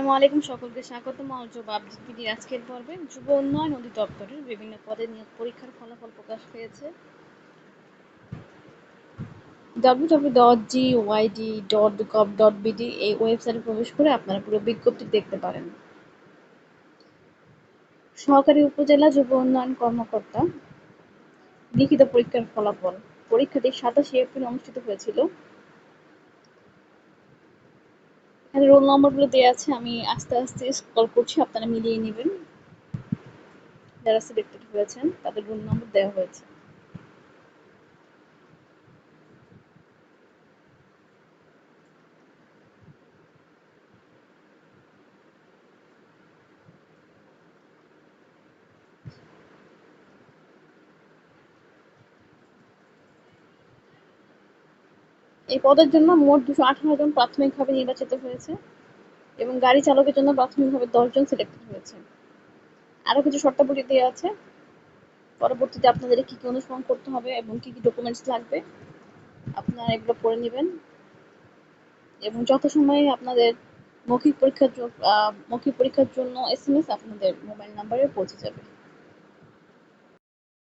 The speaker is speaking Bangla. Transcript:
আসসালামু আলাইকুম সকলকে আজকের পর্বে যুব উন্নয়ন অধিদপ্তরের বিভিন্ন পদে নিয়োগ পরীক্ষার ফলাফল প্রকাশ হয়েছে www.gyd.gov.bd এই ওয়েবসাইটে প্রবেশ করে আপনারা পুরো বিজ্ঞপ্তি দেখতে পারেন। সহকারী উপজেলা যুব উন্নয়ন কর্মকর্তা, লিখিত পরীক্ষার ফলাফল। পরীক্ষাটি সাতাশে এপ্রিল অনুষ্ঠিত হয়েছিল। এখানে রোল নম্বরগুলো দেওয়া আছে, আমি আস্তে আস্তে কল করছি, আপনারা মিলিয়ে নেবেন। যারা সিলেক্টেড হয়েছেন, তাদের রোল নম্বর দেওয়া হয়েছে। এই পদের জন্য মোট দুশো আঠারো জন প্রাথমিকভাবে নির্বাচিত হয়েছে এবং গাড়ি চালকের জন্য প্রাথমিকভাবে দশজন সিলেক্টেড হয়েছে। আরও কিছু শর্তাবলী দেওয়া আছে। পরবর্তীতে আপনাদের কী কী অনুসরণ করতে হবে এবং কী কী ডকুমেন্টস লাগবে, আপনারা এগুলো পড়ে নেবেন। এবং যত যথাসময়ে আপনাদের মৌখিক পরীক্ষার মৌখিক পরীক্ষার জন্য এস এম এস আপনাদের মোবাইল নাম্বারে পৌঁছে যাবে।